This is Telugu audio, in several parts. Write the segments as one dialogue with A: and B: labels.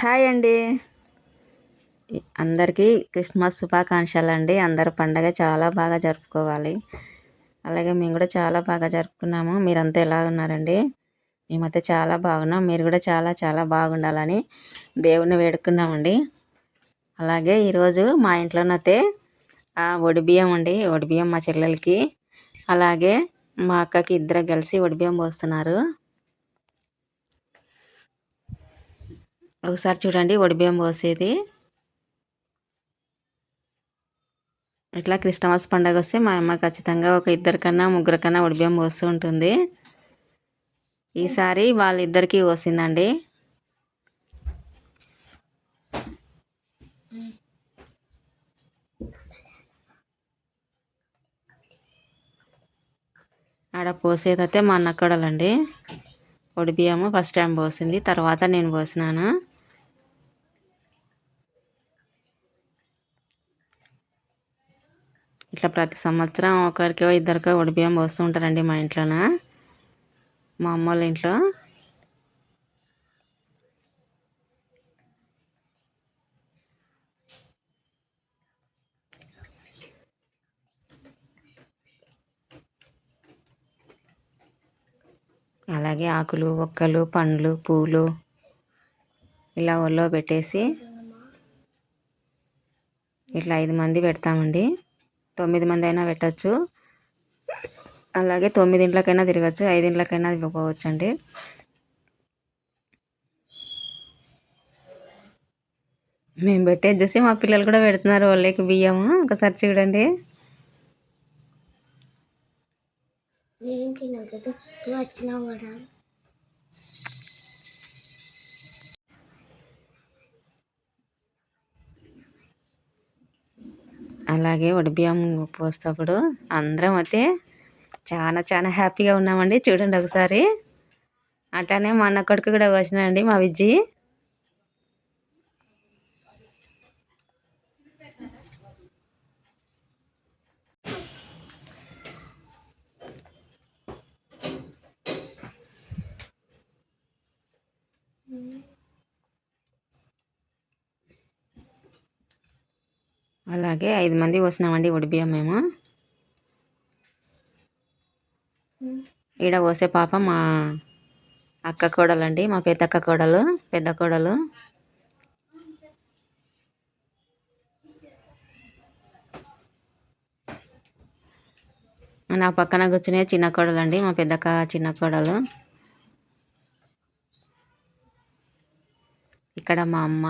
A: హాయ్ అండి. అందరికీ క్రిస్మస్ శుభాకాంక్షలు అండి అందరు పండగ చాలా బాగా జరుపుకోవాలి. అలాగే మేము కూడా చాలా బాగా జరుపుకున్నాము. మీరంతా ఎలా ఉన్నారండి? మేమైతే చాలా బాగున్నాం. మీరు కూడా చాలా చాలా బాగుండాలని దేవుణ్ణి వేడుకున్నామండి. అలాగే ఈరోజు మా ఇంట్లోనైతే బియ్యం అండి. బియ్యం మా చెల్లెలకి. అలాగే మా అక్కకి ఇద్దరు కలిసి బియ్యం పోస్తున్నారు. ఒకసారి చూడండి ఒడిబియ్యం పోసేది. ఇట్లా క్రిస్టమస్ పండగ వస్తే మా అమ్మ ఖచ్చితంగా ఒక ఇద్దరికన్నా ముగ్గురికన్నా ఒడిబియ్యం పోస్తూ ఉంటుంది. ఈసారి వాళ్ళిద్దరికీ పోసిందండి. ఆడ పోసేదైతే మా అన్న కొడలండి బియ్యము ఫస్ట్ టైం పోసింది తర్వాత నేను పోసినాను. ఇట్లా ప్రతి సంవత్సరం ఒకరికో ఇద్దరికో బియ్యం పోస్తూ ఉంటారండి మా ఇంట్లోన. మా అమ్మ వాళ్ళ ఇంట్లో. అలాగే ఆకులు ఒక్కలు పండ్లు పూలు ఇలా ఒళ్ళో పెట్టేసి ఇట్లా ఐదు మంది పెడతామండి. తొమ్మిది మంది అయినా పెట్టచ్చు. అలాగే తొమ్మిదింట్లకైనా తిరగచ్చు ఐదింట్లకైనా పోవచ్చు అండి మేము పెట్టేది చూసి మా పిల్లలు కూడా పెడుతున్నారు వాళ్ళకి బియ్యము. ఒకసారి చూడండి. అలాగే బియ్యం పోసేటప్పుడు అందరం అయితే చాలా చాలా హ్యాపీగా ఉన్నామండి. చూడండి ఒకసారి. అట్లానే మా అన్న కొడుకు కూడా పోసినాడండి మా విజ్జి. అలాగే ఐదు మంది పోసినామండి బియ్యం మేము. ఈడ పోసే పాప మా అక్క కోడలండి మా పెద్దక్క కోడలు పెద్ద కోడలు. నా పక్కన కూర్చునే చిన్న కోడలు అండి మా పెద్దక్క చిన్న కోడలు. ఇక్కడ మా అమ్మ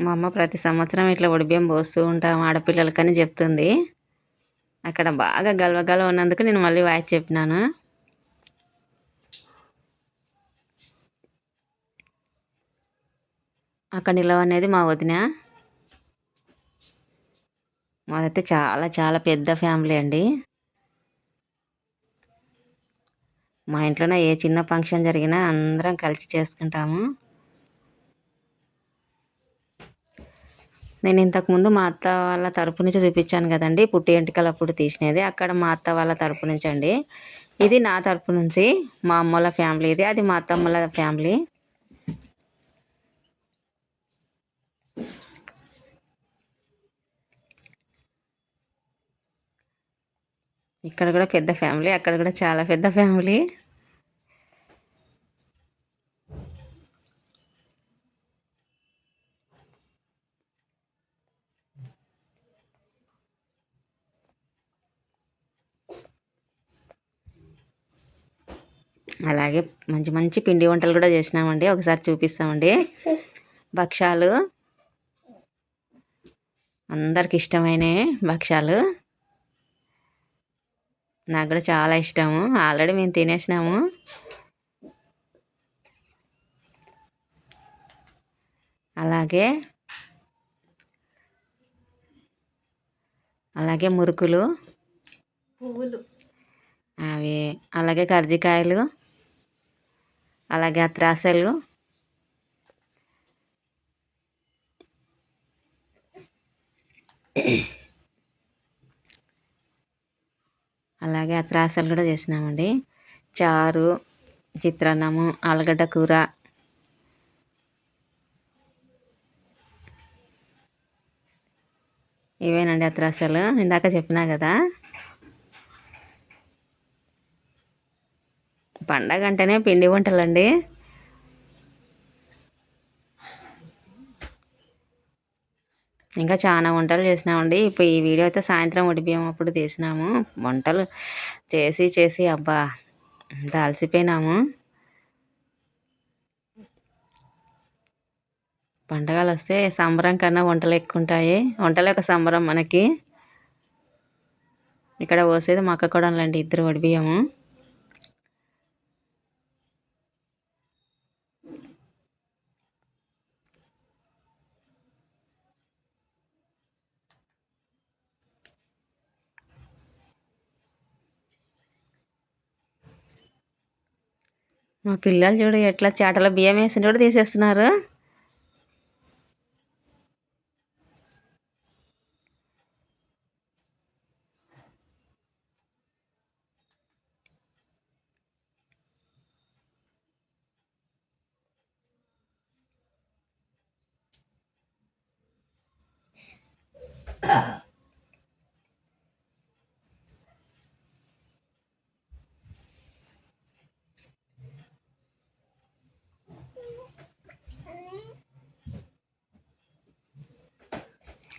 A: మా అమ్మ ప్రతి సంవత్సరం ఇట్లా బియ్యం పోస్తూ ఉంటాం ఆడపిల్లలకని చెప్తుంది. అక్కడ బాగా గలవగల ఉన్నందుకు నేను మళ్ళీ వాయిస్ చెప్పినాను. అక్కడ నిలవనేది మా వదిన. మాదైతే చాలా చాలా పెద్ద ఫ్యామిలీ అండి. మా ఇంట్లోనే ఏ చిన్న ఫంక్షన్ జరిగినా అందరం కలిసి చేసుకుంటాము. నేను ఇంతకుముందు మా అత్త వాళ్ళ తరపు నుంచి చూపించాను కదండి. పుట్టి అప్పుడు తీసినది. అక్కడ మా అత్త వాళ్ళ తరపు నుంచి అండి. ఇది నా తరపు నుంచి. మా అమ్మల ఫ్యామిలీ ఇది. అది మా అత్తమ్మల ఫ్యామిలీ. ఇక్కడ కూడా పెద్ద ఫ్యామిలీ. అక్కడ కూడా చాలా పెద్ద ఫ్యామిలీ. అలాగే మంచి మంచి పిండి వంటలు కూడా చేసినామండి. ఒకసారి చూపిస్తామండి. భక్షాలు అందరికి ఇష్టమైన భక్షాలు నాకు కూడా చాలా ఇష్టము. ఆల్రెడీ మేము తినేసినాము. అలాగే అలాగే మురుకులు. పువ్వులు. అవి అలాగే కర్జికాయలు. అలాగే అత్రాసలు అలాగే అత్రాసలు కూడా చేసినామండి. చారు చిత్రాన్నము ఆలుగడ్డ కూర. ఇవేనండి అత్రాసలు ఇందాక చెప్పినా కదా. పండగ అంటేనే పిండి వంటలండి. ఇంకా చాలా వంటలు చేసినామండి. ఇప్పుడు ఈ వీడియో అయితే సాయంత్రం బియ్యం అప్పుడు తీసినాము. వంటలు చేసి చేసి అబ్బా దాల్చిపోయినాము. పండగలు వస్తే సంబరం కన్నా వంటలు ఎక్కువ ఉంటాయి వంటలు ఒక సంబరం మనకి. ఇక్కడ పోసేది మా అక్క కూడా ఇద్దరు వడిబియ్యము. మా పిల్లలు చూడు ఎట్లా చేటలో బియ్యం వేసిన కూడా తీసేస్తున్నారు.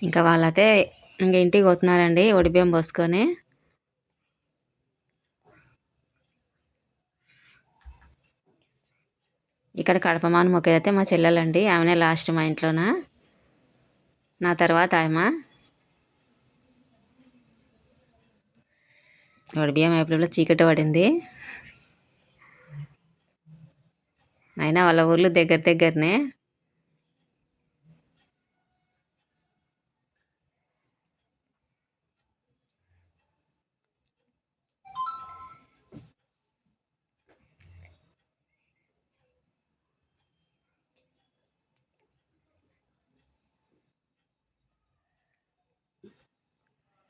A: ఇంకా వాళ్ళైతే ఇంక ఇంటికి పోతున్నారండి ఒడిబియ్యం పోసుకొని. ఇక్కడ కడపమాన మొక్కదైతే మా చెల్లెలండి ఆమెనే లాస్ట్ మా ఇంట్లోన. నా తర్వాత ఆయమ బియ్యం అయిపోయిలో చీకటి పడింది. అయినా వాళ్ళ ఊర్లు దగ్గర దగ్గరనే.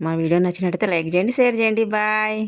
A: మా వీడియో నచ్చినట్టయితే లైక్ చేయండి షేర్ చేయండి. బాయ్.